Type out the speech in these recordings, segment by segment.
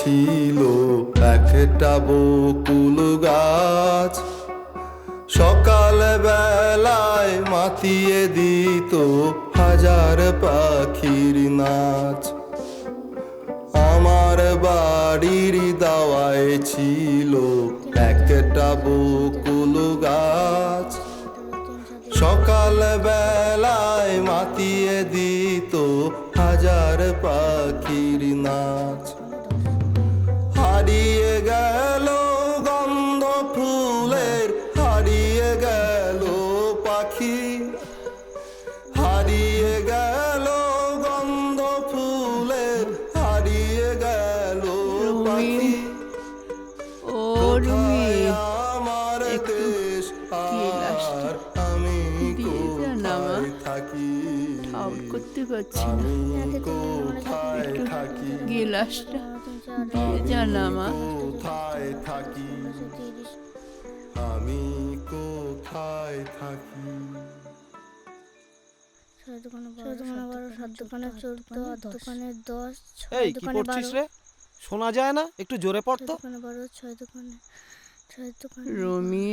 ছিল একটা বকুল গাছ। সকাল বেলায় মাতিয়ে দিত হাজার পাখির নাচ। আমার বাড়ির দাওয়ায় ছিল একটা বকুল গাছ। সকাল বেলায় মাতিয়ে দিত হাজার পাখির নাচ। না। গিলাসটা দিয়ে মা কোথায় থাকি? আমি কোথায় থাকি? এই কি রে? শোনা যায় না? একটু জোরে পড় ছয় তো। ছয় দোকানে ছয় দোকানে রমি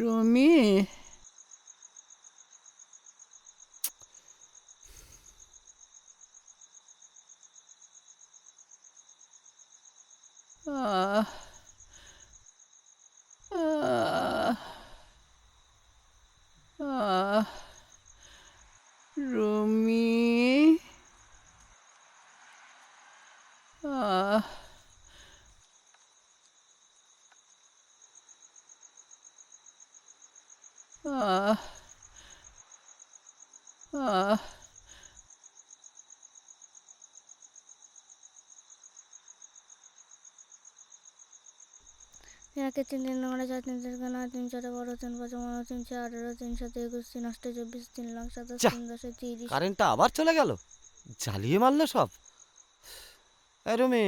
রমি। আহ আহ আহ রমি আহ আহ আহ একে তিন তিন নয় চার তিন তিন নয় তিন চারে বারো তিন পাঁচ পনেরো তিন চার আঠারো তিন সাত একুশ তিন আটটা চব্বিশ তিন লাখ সাতাশ। তিন দশে তিরিশ। কারেন্টটা আবার চলে গেল? জ্বালিয়ে মারলো সব? এই রুমি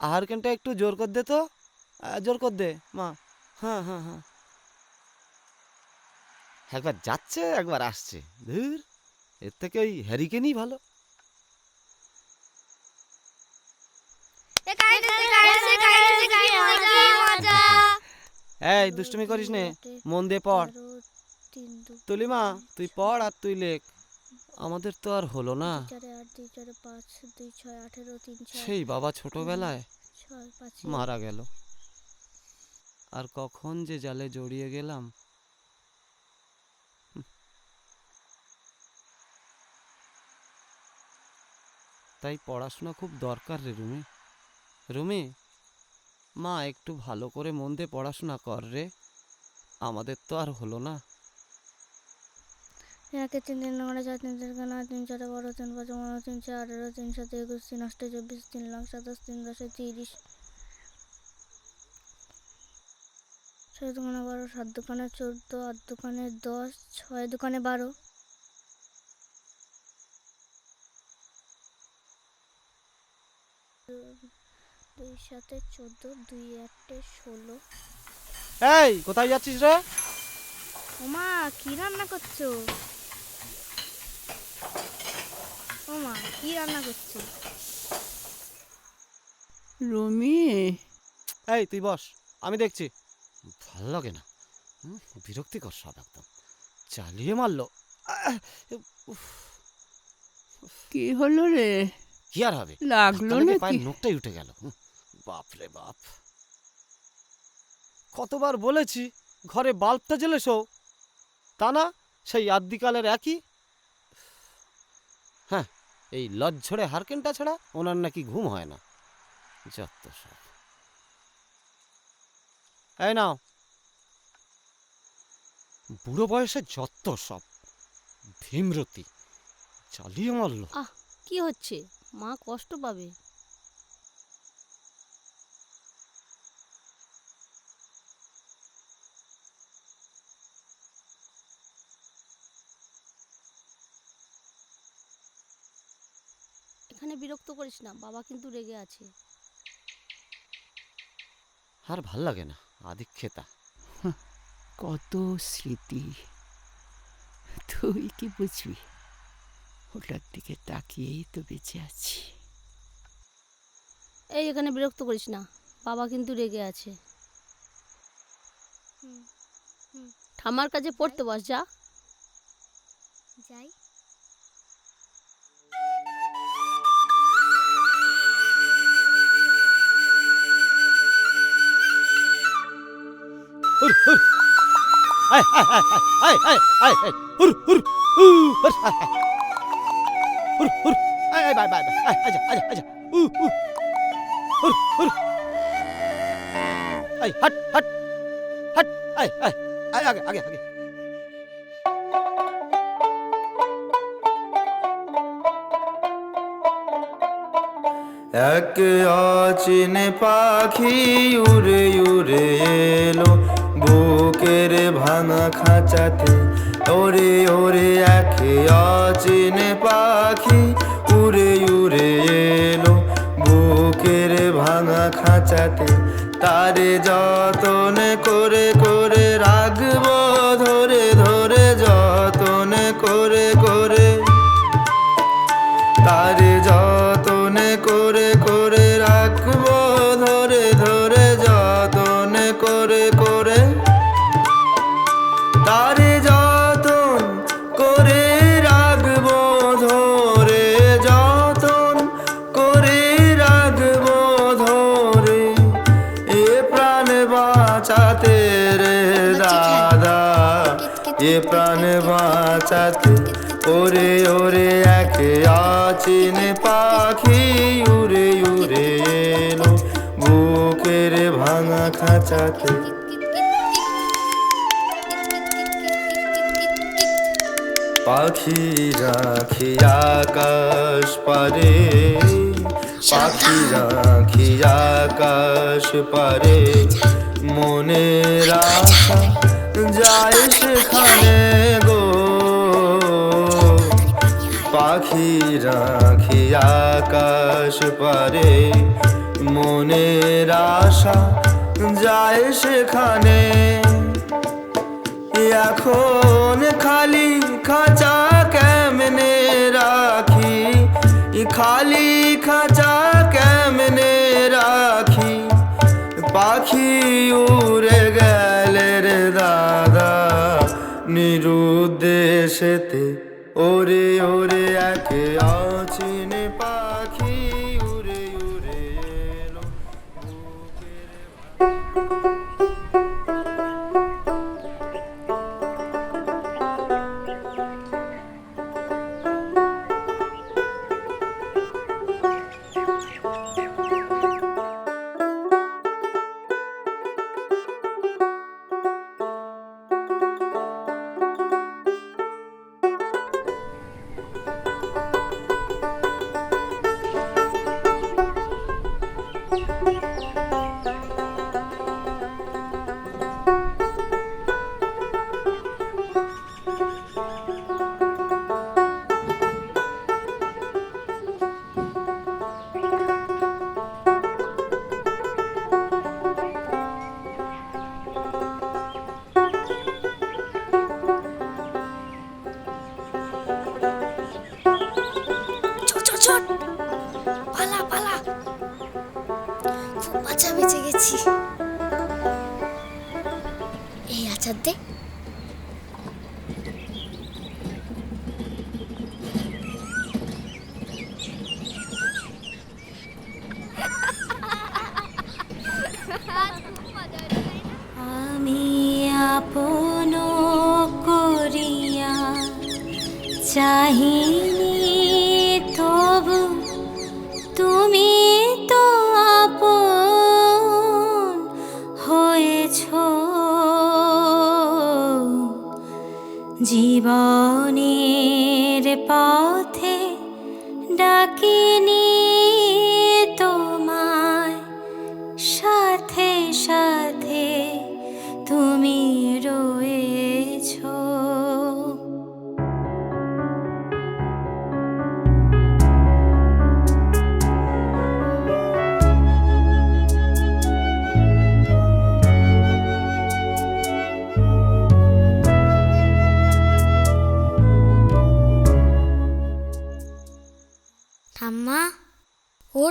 আহার কেনটা একটু জোর কর দে তো। জোর কর দে মা। হ্যাঁ হ্যাঁ হ্যাঁ। একবার যাচ্ছে একবার আসছে। ধুর এর থেকে ওই হ্যারিকেনই ভালো। এই, দুষ্টুমি করিস নে। মন দিয়ে পড়। তুলিমা তুই পড় আর তুই লেখ। আমাদের তো আর হলো না। সেই বাবা ছোটবেলায় মারা গেল। আর কখন যে জালে জড়িয়ে গেলাম। তাই পড়াশোনা খুব দরকার রে রুমি। রুমি মা, একটু ভালো করে মন দিয়ে পড়াশোনা কর রে। আমাদের তো আর হলো না। একে তিন তিন নয়, চার তিন তিন নয় তিন চারে, বারো তিন পাঁচ, পনেরো তিন চার, আঠারো তিন সাত, একুশ তিন আটটা চব্বিশ তিন লাখ সাতাশ তিন দশে, তিরিশ। ছয় দোকানে বারো, সাত দোকানে চোদ্দ, আট দোকানে দশ, ছয় দোকানে বারো। দুই সাথে চোদ্দ দুই আটে ষোলো। এই কোথায় যাচ্ছিস রে? ওমা কি রান্না করছ? ওমা কি রান্না করছ? রমি। এই তুই বস আমি দেখছি। ভালো লাগে না। হুম, বিরক্তিকর সব একদম। চালিয়ে মারলো। আহ, উফ, কি হলো রে? কি আর হবে? লাগল নাকি? পায়ের নোকটাই উঠে গেল। হুম, বাপ রে বাপ। কতবার বলেছি ঘরে বাল্বটা জ্বেলে শো তা না সেই আদ্যিকালের একই। হ্যাঁ এই লজ্জড়ে হারকেনটা ছাড়া ওনার নাকি ঘুম হয় না। যত সব। এই নাও। বুড়ো বয়সে যত সব। ভীমরতি চালিয়ে মারলো। কি হচ্ছে? মা কষ্ট পাবে। বিরক্ত করিস না বাবা কিন্তু রেগে আছে। আর ভালো লাগে না আদিক্ষেতা। কত স্মৃতি। তুই কি বুঝবি? ওটার দিকে তাকিয়েই তো বেঁচে আছি। এই এখানে বিরক্ত করিস না বাবা কিন্তু রেগে আছে। হুম হুম। ঠাম্মার কাছে পড়তে বস যা। যাই। হুর হুর আয় আয় আয় আয় আয় আয় হুর হুর হুর। হুর হুর আয় আয় বাই বাই আয় আজা আজা আজা হু হু হুর হুর আয় হট হট হট আয় আয় আয় আগে আগে আগে এক অচিন পাখি উড়ে উড়ে এলো খাঁচাতে। ওরে ওরে এক অচিনে পাখি, উড়ে উড়ে এলো বুকের ভাঙা খাঁচাতে। তারে যতনে করে করে রাখব প্রাণ বাঁচাতে, ওরে ওরে এক আচিন পাখি উড়ে উড়ে এলো বুকের ভাঙা খাঁচাতে। পাখি রাখি আকাশ পারে পাখি রাখি আকাশ পারে, মনের আশা যায় সেখানে গো। পাখি রাখি আকাশ পারে, মনের আশা যায় সেখানে এখন খালি খাঁচা কেমনে রাখি? খালি খাঁচা কেমনে রাখি? পাখি উড়ে গেলে রে দাদা নিরুদ্দেশেতে ওরে ওরে একে অচিন পাখি উড়ে উড়ে এলো चाहिए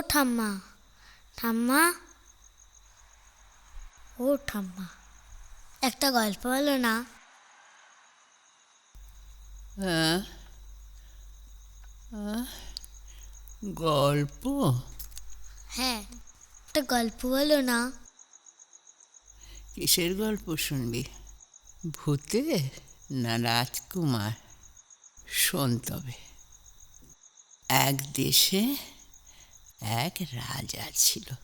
ঠাম্মা। ও ঠাম্মা? ঠাম্মা ও ঠাম্মা একটা গল্প হলো না? হ্যাঁ। গল্প? হ্যাঁ একটা গল্প বলো না? কিসের গল্প শুনবি? ভূতে না রাজকুমার? শোন তবে। এক দেশে এক রাজা ছিল।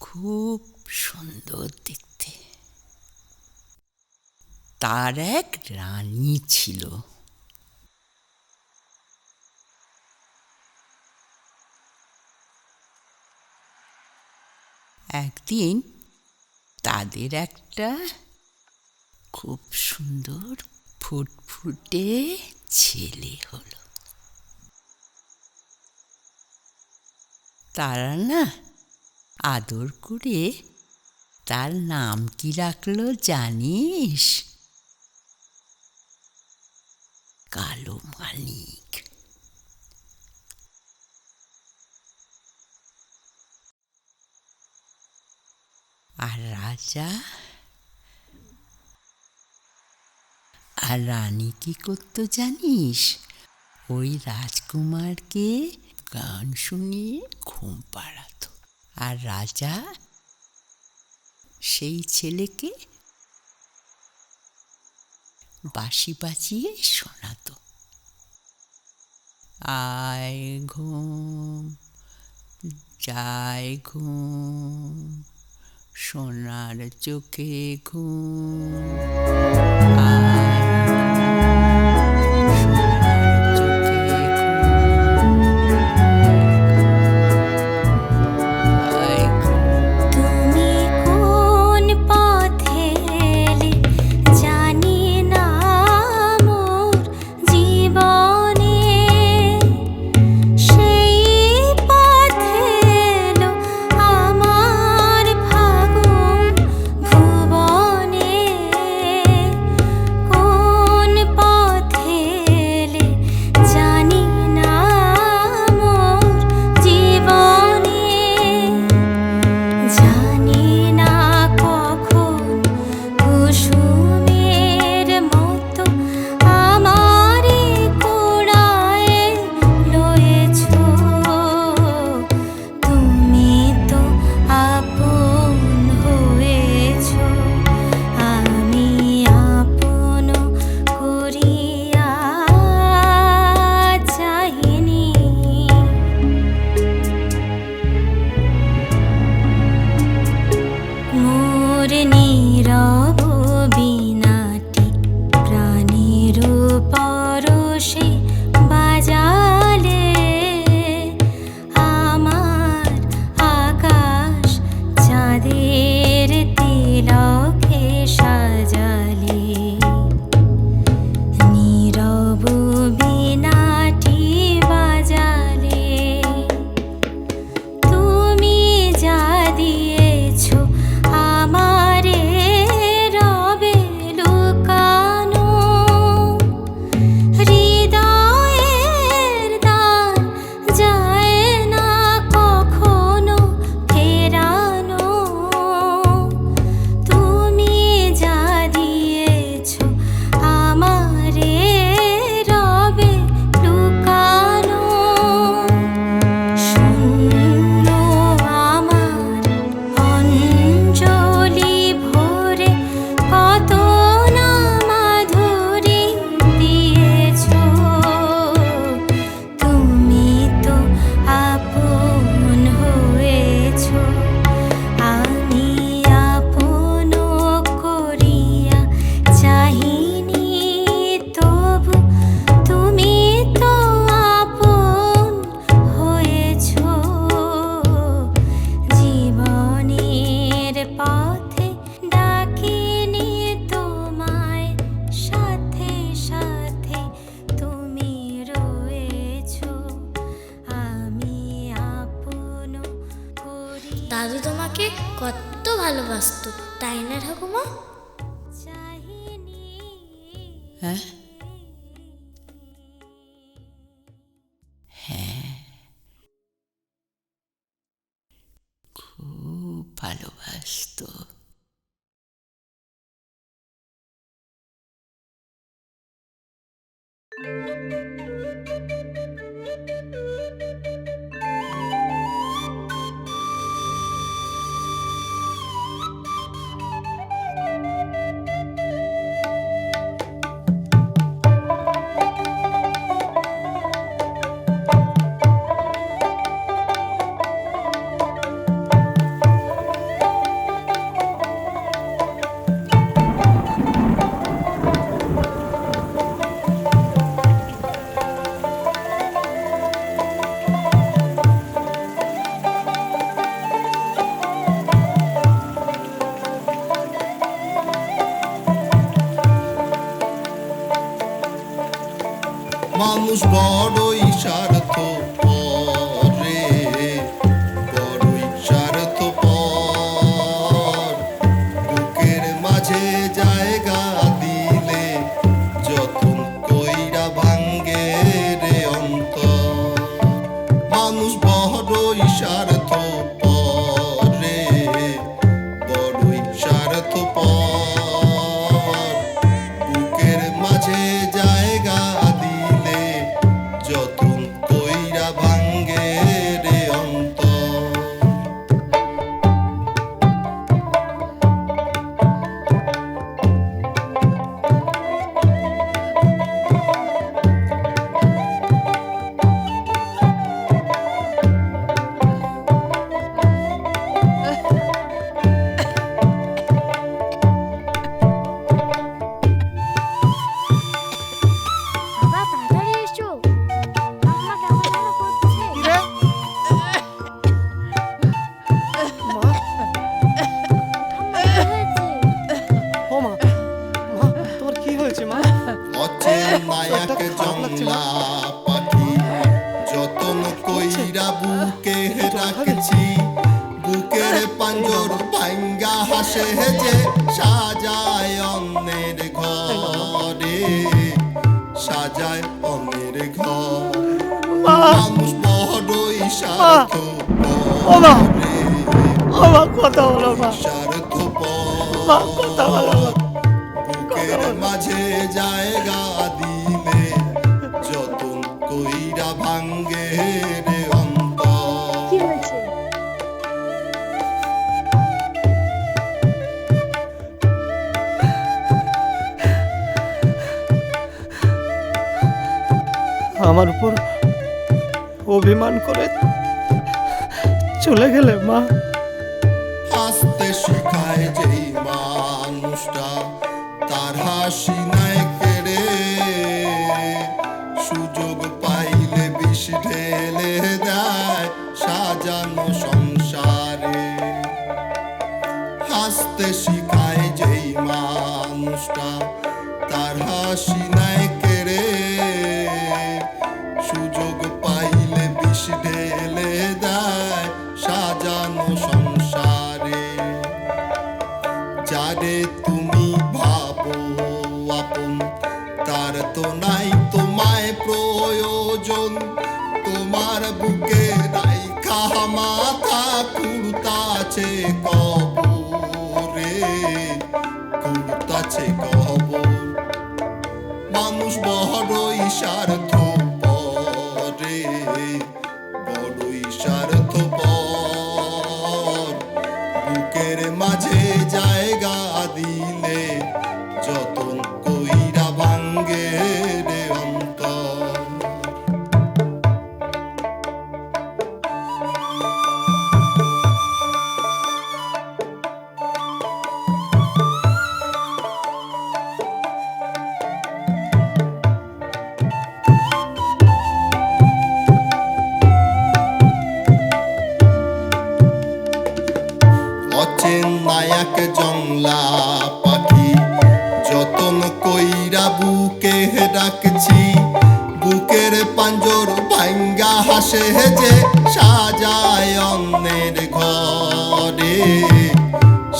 খুব সুন্দর দেখতে। তার এক রানী ছিল। একদিন তাদের একটা খুব সুন্দর ফুটফুটে ছেলে হলো। তারা না আদর করে তার নাম কি রাখল জানিস? কালো মালিক আর রাজা? আর রানী কি করতো জানিস? ওই রাজকুমারকে গান শুনিয়ে ঘুম পাড়াতো। আর রাজা সেই ছেলেকে বাঁশি বাজিয়ে শোনাতো। আয় ঘুম যায় ঘুম, সোনার চোখে ঘুম। আয় Música মানুষ বড় মায়াক জংলা পাখি যতন কইরা বুকে রাখছি বুকের পাঞ্জর পাঙ্গা হাসে যে সাজায় অন্যের ঘরে। সাজায় অন্যের ঘর। মানুষ বড়ই স্বার্থ কথা বলো কথা বলো মাঝে জায়গা আমার উপর অভিমান করে চলে গেলে মা। আসতে শেখায় যেই মানুষটা তার হাসি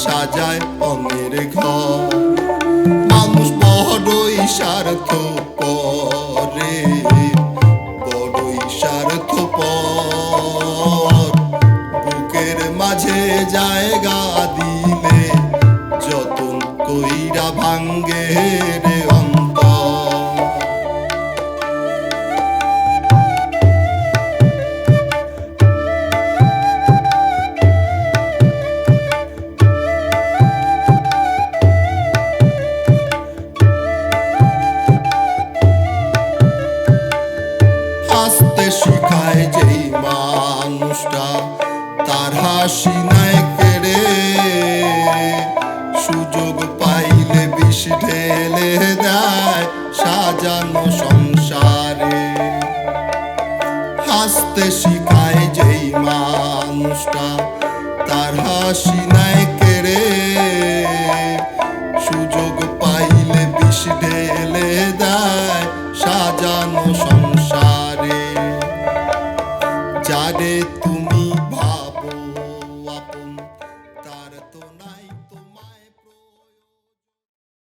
সাজায় অঙ্গের ঘর। মানুষ বড়ই স্বার্থ পরে বড়ই স্বার্থ পর বুকের মাঝে জায়গা দিলে যতন কইরা ভাঙ্গের শিখায় যেই মানুষটা তার হাসি নাই